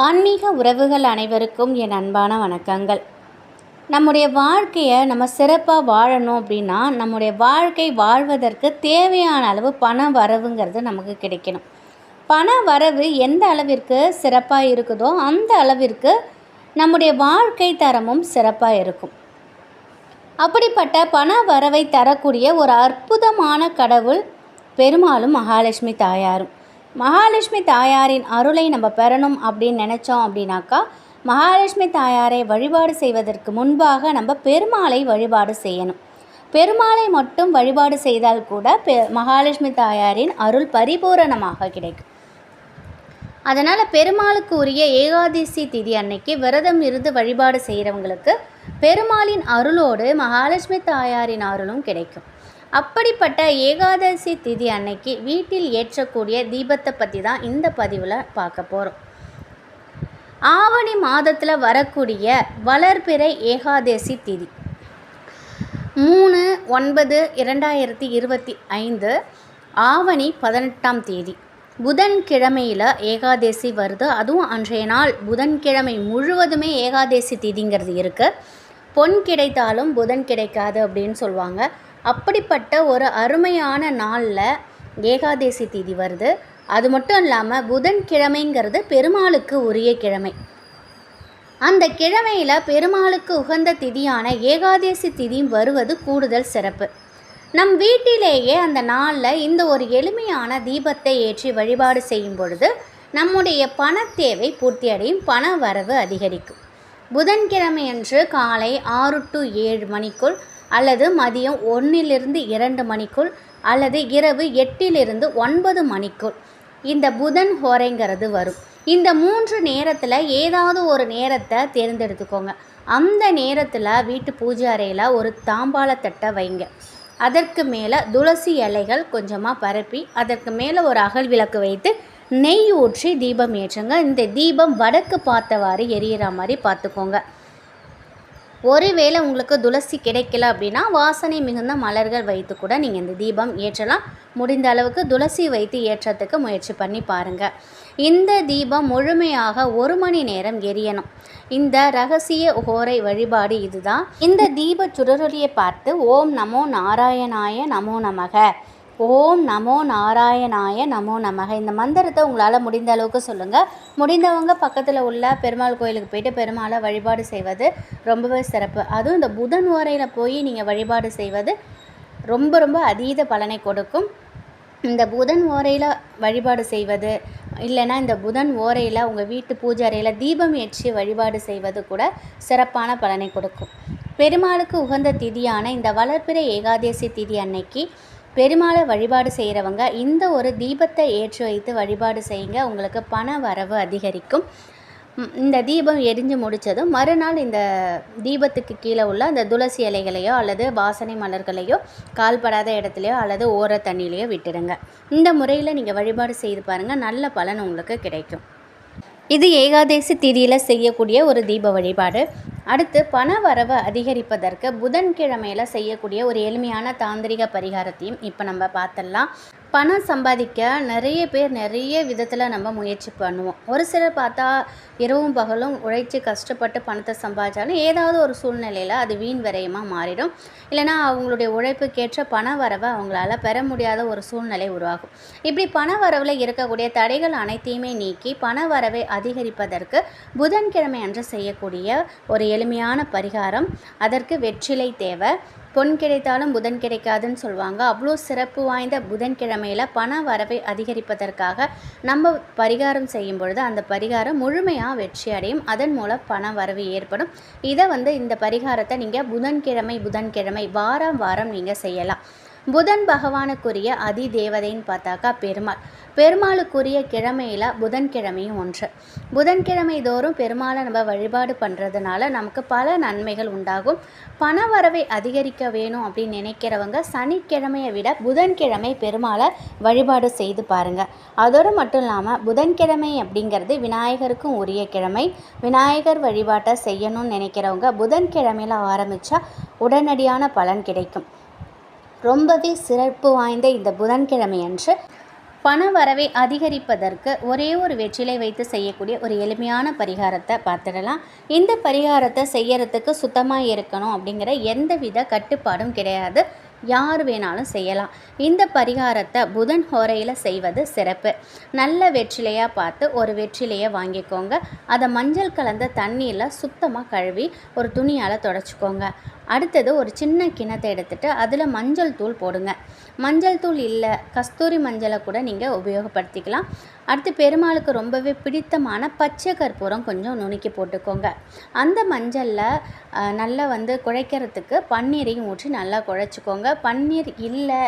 ஆன்மீக உறவுகள் அனைவருக்கும் என் அன்பான வணக்கங்கள். நம்முடைய வாழ்க்கையை நம்ம சிறப்பாக வாழணும் அப்படின்னா நம்முடைய வாழ்க்கை வாழ்வதற்கு தேவையான அளவு பண வரவுங்கிறது நமக்கு கிடைக்கணும். பண வரவு எந்த அளவிற்கு சிறப்பாக இருக்குதோ அந்த அளவிற்கு நம்முடைய வாழ்க்கை தரமும் சிறப்பாக இருக்கும். அப்படிப்பட்ட பண வரவை தரக்கூடிய ஒரு அற்புதமான கடவுள் பெருமாளும் மகாலட்சுமி தாயாரும். மகாலட்சுமி தாயாரின் அருளை நம்ம பெறணும் அப்படின்னு நினச்சோம் அப்படின்னாக்கா மகாலட்சுமி தாயாரை வழிபாடு செய்வதற்கு முன்பாக நம்ம பெருமாளை வழிபாடு செய்யணும். பெருமாளை மட்டும் வழிபாடு செய்தால் கூட பெ மகாலட்சுமி தாயாரின் அருள் பரிபூரணமாக கிடைக்கும். அதனால் பெருமாளுக்கு உரிய ஏகாதசி திதி அன்னைக்கு விரதம் இருந்து வழிபாடு செய்கிறவங்களுக்கு பெருமாளின் அருளோடு மகாலட்சுமி தாயாரின் அருளும் கிடைக்கும். அப்படிப்பட்ட ஏகாதசி திதி அன்னைக்கு வீட்டில் ஏற்றக்கூடிய தீபத்தை பற்றி தான் இந்த பதிவில் பார்க்க போகிறோம் ஆவணி மாதத்தில் வரக்கூடிய வளர்பிறை ஏகாதசி திதி. மூணு ஒன்பது இரண்டாயிரத்தி இருபத்தி ஐந்து ஆவணி பதினெட்டாம் தேதி. புதன்கிழமையில் ஏகாதசி வருது. அதுவும் அன்றைய நாள் புதன்கிழமை முழுவதுமே ஏகாதசி திதிங்கிறது இருக்குது பொன் கிடைத்தாலும் புதன் கிடைக்காது அப்படின்னு சொல்லுவாங்க. அப்படிப்பட்ட ஒரு அருமையான நாளில் ஏகாதசி திதி வருது. அது மட்டும் இல்லாமல் புதன்கிழமைங்கிறது பெருமாளுக்கு உரிய கிழமை. அந்த கிழமையில் பெருமாளுக்கு உகந்த திதியான ஏகாதசி திதி வருவது கூடுதல் சிறப்பு. நம் வீட்டிலேயே அந்த நாளில் இந்த ஒரு எளிமையான தீபத்தை ஏற்றி வழிபாடு செய்யும் பொழுது நம்முடைய பண தேவை பூர்த்தியடையும் பண வரவு அதிகரிக்கும். புதன்கிழமையன்று காலை ஆறு டு ஏழு மணிக்குள் அல்லது மதியம் ஒன்றிலிருந்து இரண்டு மணிக்குள் அல்லது இரவு எட்டிலிருந்து ஒன்பது மணிக்குள். இந்த புதன் ஹோரைங்கிறது வரும். இந்த மூன்று நேரத்தில் ஏதாவது ஒரு நேரத்தை தேர்ந்தெடுத்துக்கோங்க. அந்த நேரத்தில் வீட்டு பூஜை அறையில் ஒரு தாம்பாளத்தட்டை வைங்க. அதற்கு மேலே துளசி இலைகள் கொஞ்சமாக பரப்பி அதற்கு மேலே ஒரு அகல் விளக்கு வைத்து நெய் ஊற்றி தீபம் ஏற்றுங்க. இந்த தீபம் வடக்கு பார்த்தவாறு எரியிற மாதிரி பார்த்துக்கோங்க. ஒருவேளை உங்களுக்கு துளசி கிடைக்கல அப்படின்னா வாசனை மிகுந்த மலர்கள் வைத்து கூட நீங்கள் இந்த தீபம் ஏற்றலாம். முடிந்த அளவுக்கு துளசி வைத்து ஏற்றத்துக்கு முயற்சி பண்ணி பாருங்கள் இந்த தீபம் முழுமையாக ஒரு மணி நேரம் எரியணும். இந்த ரகசிய ஹோரை வழிபாடு இதுதான். இந்த தீப சுடரொலியை பார்த்து ஓம் நமோ நாராயணாய நமோ நமக. ஓம் நமோ நாராயணாய நமோ நமக. இந்த மந்திரத்தை உங்களால் முடிந்த அளவுக்கு சொல்லுங்கள் முடிந்தவங்க பக்கத்தில் உள்ள பெருமாள் கோயிலுக்கு போயிட்டு பெருமாளை வழிபாடு செய்வது ரொம்பவே சிறப்பு. அதுவும் இந்த புதன் ஓரையில் போய் நீங்கள் வழிபாடு செய்வது ரொம்ப ரொம்ப அதீத பலனை கொடுக்கும். இந்த புதன் ஓரையில் வழிபாடு செய்வது இல்லைன்னா இந்த புதன் ஓரையில் உங்கள் வீட்டு பூஜாரையில் தீபம் ஏற்றி வழிபாடு செய்வது கூட சிறப்பான பலனை கொடுக்கும். பெருமாளுக்கு உகந்த திதியான இந்த வளர்ப்பிறை ஏகாதசி திதி அன்னைக்கு பெருமாளை வழிபாடு செய்கிறவங்க இந்த ஒரு தீபத்தை ஏற்றி வைத்து வழிபாடு செய்யுங்க. உங்களுக்கு பண வரவு அதிகரிக்கும். இந்த தீபம் எரிஞ்சு முடித்ததும் மறுநாள் இந்த தீபத்துக்கு கீழே உள்ள அந்த துளசி இலைகளையோ அல்லது வாசனை மலர்களையோ கால்படாத இடத்துலையோ அல்லது ஓர தண்ணியிலையோ விட்டுடுங்க. இந்த முறையில் நீங்கள் வழிபாடு செய்து பாருங்கள் நல்ல பலன் உங்களுக்கு கிடைக்கும். இது ஏகாதசி திதியில் செய்யக்கூடிய ஒரு தீப வழிபாடு. அடுத்து பண வரவை அதிகரிப்பதற்கு புதன்கிழமையில் செய்யக்கூடிய ஒரு எளிமையான தாந்திரிக பரிகாரத்தையும் இப்போ நம்ம பார்த்துடலாம். பணம் சம்பாதிக்க நிறைய பேர் நிறைய விதத்தில் நம்ம முயற்சி பண்ணுவோம். ஒரு சிலர் பார்த்தா இரவும் பகலும் உழைச்சி கஷ்டப்பட்டு பணத்தை சம்பாதிச்சாலும் ஏதாவது ஒரு சூழ்நிலையில் அது வீண் விரயமாக மாறிடும். இல்லைனா அவங்களுடைய உழைப்புக்கேற்ற பண வரவை அவங்களால பெற முடியாத ஒரு சூழ்நிலை உருவாகும். இப்படி பண வரவில் இருக்கக்கூடிய தடைகள் அனைத்தையுமே நீக்கி பண வரவை அதிகரிப்பதற்கு புதன்கிழமை அன்று செய்யக்கூடிய ஒரு எளிமையான பரிகாரம். அதற்கு வெற்றிலை தேவை. பொன் கிடைத்தாலும் புதன் கிடைக்காதுன்னு சொல்லுவாங்க. அவ்வளோ சிறப்பு வாய்ந்த புதன்கிழமையில் பண வரவை அதிகரிப்பதற்காக நம்ம பரிகாரம் செய்யும் பொழுது அந்த பரிகாரம் முழுமையாக வெற்றி அடையும். அதன் மூலம் பண வரவு ஏற்படும். இதை வந்து இந்த பரிகாரத்தை நீங்கள் புதன்கிழமை புதன்கிழமை வாரம் வாரம் நீங்கள் செய்யலாம். புதன் பகவானுக்குரிய அதி தேவதைன்னு பார்த்தாக்கா பெருமாள். பெருமாளுக்குரிய கிழமையில் புதன்கிழமையும் ஒன்று. புதன்கிழமை தோறும் பெருமாளை நம்ம வழிபாடு பண்ணுறதுனால நமக்கு பல நன்மைகள் உண்டாகும். பண வரவை அதிகரிக்க வேணும் அப்படின்னு நினைக்கிறவங்க சனிக்கிழமையை விட புதன்கிழமை பெருமாளை வழிபாடு செய்து பாருங்கள் அதோடு மட்டும் இல்லாமல் புதன்கிழமை அப்படிங்கிறது விநாயகருக்கும் உரிய கிழமை. விநாயகர் வழிபாட்டை செய்யணும்னு நினைக்கிறவங்க புதன்கிழமையில் ஆரம்பித்தா உடனடியான பலன் கிடைக்கும். ரொம்பவே சிறப்பு வாய்ந்த இந்த புதன்கிழமை அன்று பண வரவை அதிகரிப்பதற்கு ஒரே ஒரு வெற்றிலை வைத்து செய்யக்கூடிய ஒரு எளிமையான பரிகாரத்தை பார்த்துடலாம். இந்த பரிகாரத்தை செய்யறதுக்கு சுத்தமாக இருக்கணும் அப்படிங்கிற எந்தவித கட்டுப்பாடும் கிடையாது. யார் வேணாலும் செய்யலாம். இந்த பரிகாரத்தை புதன் ஹோரையில் செய்வது சிறப்பு. நல்ல வெற்றிலையாக பார்த்து ஒரு வெற்றிலையை வாங்கிக்கோங்க. அதை மஞ்சள் கலந்த தண்ணியில் சுத்தமாக கழுவி ஒரு துணியால் தொடச்சிக்கோங்க. அடுத்தது ஒரு சின்ன கிணத்தை எடுத்துகிட்டு அதில் மஞ்சள் தூள் போடுங்க. மஞ்சள் தூள் இல்லை கஸ்தூரி மஞ்சளை கூட நீங்கள் உபயோகப்படுத்திக்கலாம். அடுத்து பெருமாளுக்கு ரொம்பவே பிடித்தமான பச்சை கற்பூரம் கொஞ்சம் நுணுக்கி போட்டுக்கோங்க. அந்த மஞ்சளில் நல்லா வந்து குழைக்கிறதுக்கு பன்னீரையும் ஊற்றி நல்லா குழைச்சிக்கோங்க. பன்னீர் இல்லை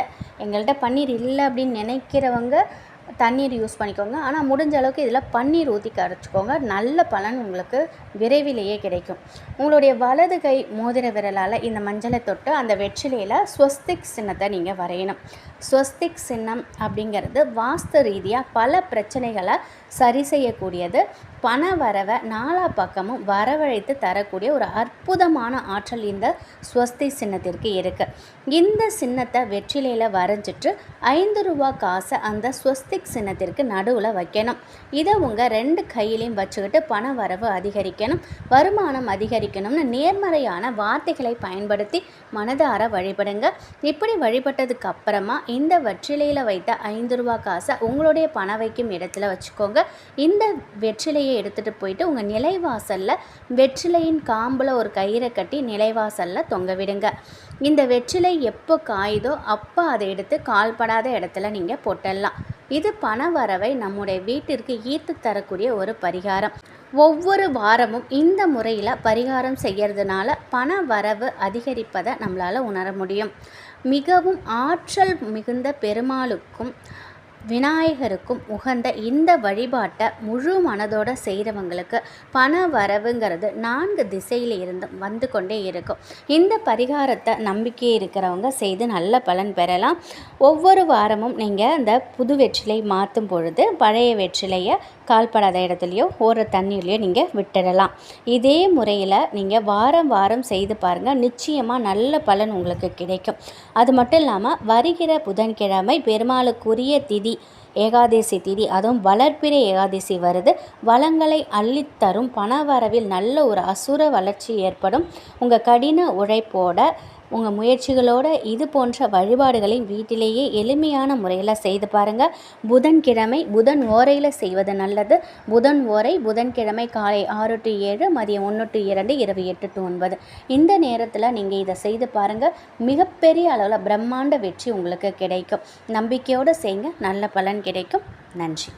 எங்கள்கிட்ட பன்னீர் இல்லை அப்படின்னு நினைக்கிறவங்க தண்ணீர் யூஸ் பண்ணிக்கோங்க. ஆனால் முடிஞ்ச அளவுக்கு இதில் பன்னீர் ஊற்றி கரைச்சிக்கோங்க நல்ல பலன் உங்களுக்கு விரைவிலேயே கிடைக்கும். உங்களுடைய வலது கை மோதிர விரலால் இந்த மஞ்சளை தொட்டு அந்த வெற்றிலையில் ஸ்வஸ்திக் சின்னத்தை நீங்கள் வரையணும். ஸ்வஸ்திக் சின்னம் அப்படிங்கிறது வாஸ்து ரீதியாக பல பிரச்சனைகளை சரி செய்யக்கூடியது. பண வரவை நாலா பக்கமும் வரவழைத்து தரக்கூடிய ஒரு அற்புதமான ஆற்றல் இந்த ஸ்வஸ்தி சின்னத்திற்கு இருக்குது இந்த சின்னத்தை வெற்றிலையில் வரைஞ்சிட்டு ஐந்து ரூபா காசை அந்த ஸ்வஸ்திக் சின்னத்திற்கு நடுவில் வைக்கணும். இதை உங்கள் ரெண்டு கையிலையும் வச்சுக்கிட்டு பண வரவு அதிகரிக்கணும் வருமானம் அதிகரிக்கணும்னு நேர்மறையான வார்த்தைகளை பயன்படுத்தி மனதார வழிபடுங்க. இப்படி வழிபட்டதுக்கு அப்புறமா இந்த வெற்றிலையில் வைத்த ஐந்து ரூபா காசை உங்களுடைய பண வைக்கும் இடத்துல வச்சுக்கோங்க. இந்த வெற்றிலையை எடுத்துகிட்டு போயிட்டு உங்கள் நிலைவாசலில் வெற்றிலையின் காம்பில் ஒரு கயிறை கட்டி நிலைவாசலில் தொங்க விடுங்க. இந்த வெற்றிலை எப்போ காயுதோ அப்போ அதை எடுத்து கால்படாத இடத்துல நீங்கள் போட்டுடலாம் இது பண வரவை நம்முடைய வீட்டிற்கு ஈர்த்து தரக்கூடிய ஒரு பரிகாரம். ஒவ்வொரு வாரமும் இந்த முறையில் பரிகாரம் செய்கிறதுனால பண வரவு அதிகரிப்பதை நம்மளால் உணர முடியும். மிகவும் ஆற்றல் மிகுந்த பெருமாளுக்கும் விநாயகருக்கும் உகந்த இந்த வழிபாட்டை முழு மனதோடு செய்கிறவங்களுக்கு பண வரவுங்கிறது நான்கு திசையில் இருந்தும் வந்து கொண்டே இருக்கும். இந்த பரிகாரத்தை நம்பிக்கை இருக்கிறவங்க செய்து நல்ல பலன் பெறலாம். ஒவ்வொரு வாரமும் நீங்கள் அந்த புது வெற்றிலை மாற்றும் பொழுது பழைய வெற்றிலையை கால்படாத இடத்துலையோ ஒரு தண்ணியிலையோ நீங்கள் விட்டுடலாம். இதே முறையில் நீங்கள் வாரம் வாரம் செய்து பாருங்கள் நிச்சயமாக நல்ல பலன் உங்களுக்கு கிடைக்கும். அது மட்டும் இல்லாமல் வருகிற புதன்கிழமை பெருமாளுக்குரிய திதி ஏகாதசி திதி. அதுவும் வளர்ப்பிறை ஏகாதசி வருது. வளங்களை அள்ளித்தரும் பண வரவில் நல்ல ஒரு அசுர வளர்ச்சி ஏற்படும். உங்கள் கடின உழைப்போட உங்கள் முயற்சிகளோடு இது போன்ற வழிபாடுகளை வீட்டிலேயே எளிமையான முறையில் செய்து பாருங்கள் புதன்கிழமை புதன் ஓரையில் செய்வது நல்லது. புதன் ஓரை புதன்கிழமை காலை ஆறு டு ஏழு மதியம் ஒன்று டு இரண்டு இரவு எட்டு டு ஒன்பது. இந்த நேரத்தில் நீங்கள் இதை செய்து பாருங்கள் மிகப்பெரிய அளவில் பிரம்மாண்ட வெற்றி உங்களுக்கு கிடைக்கும். நம்பிக்கையோடு செய்யுங்க நல்ல பலன் கிடைக்கும். நன்றி.